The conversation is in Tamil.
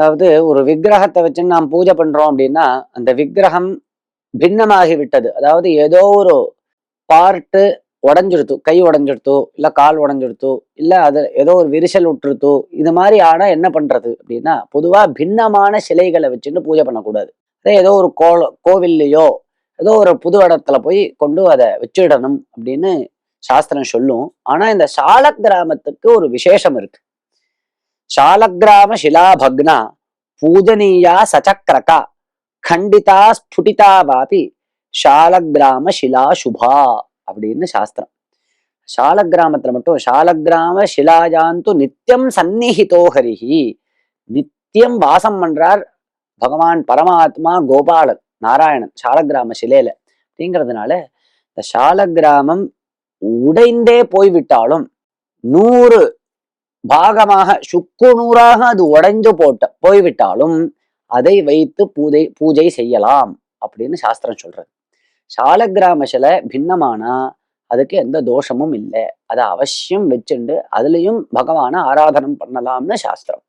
அதாவது ஒரு விக்கிரகத்தை வச்சு நாம் பூஜை பண்றோம் அப்படின்னா அந்த விக்கிரகம் பின்னமாகி விட்டது அதாவது ஏதோ ஒரு பார்ட்டு உடஞ்சிடுத்து கை உடஞ்சிடுத்து இல்லை கால் உடஞ்சிடுத்து இல்லை அது ஏதோ ஒரு விரிசல் விட்டுருத்து இது மாதிரி ஆனால் என்ன பண்றது அப்படின்னா பொதுவாக பின்னமான சிலைகளை வச்சுட்டு பூஜை பண்ணக்கூடாது. அதே ஏதோ ஒரு கோல கோவில்லையோ ஏதோ ஒரு புது இடத்துல போய் கொண்டு அதை வச்சிடணும் அப்படின்னு சாஸ்திரம் சொல்லும். ஆனால் இந்த சால கிராமத்துக்கு ஒரு விசேஷம் இருக்கு. சாலக்கிராம சிலாபக்னா பூஜனீயா சச்சக்கரகா கண்டிதா ஸ்புடிதா வாபி சாலக்கிராம சிலா சுபா அப்படின்னு சாஸ்திரம். சாலக்கிராமத்துல மட்டும் சாலக்கிராம சிலாஜாந்து நித்தியம் சந்நிஹிதோ ஹரிஹி நித்தியம் வாசம் பண்றார் பகவான் பரமாத்மா கோபாலன் நாராயணன் ஷாலகிராம சிலையில. அப்படிங்கிறதுனால இந்த சாலக்கிராமம் உடைந்தே போய்விட்டாலும் நூறு பாகமாக சுக்குநூறாக அது உடைஞ்சு போட்ட போய்விட்டாலும் அதை வைத்து பூஜை பூஜை செய்யலாம் அப்படின்னு சாஸ்திரம் சொல்றது. சாலக்கிராம சிலை பின்னமானா அதுக்கு எந்த தோஷமும் இல்லை. அதை அவசியம் வச்சுண்டு அதுலயும் பகவானை ஆராதனம் பண்ணலாம்னு சாஸ்திரம்.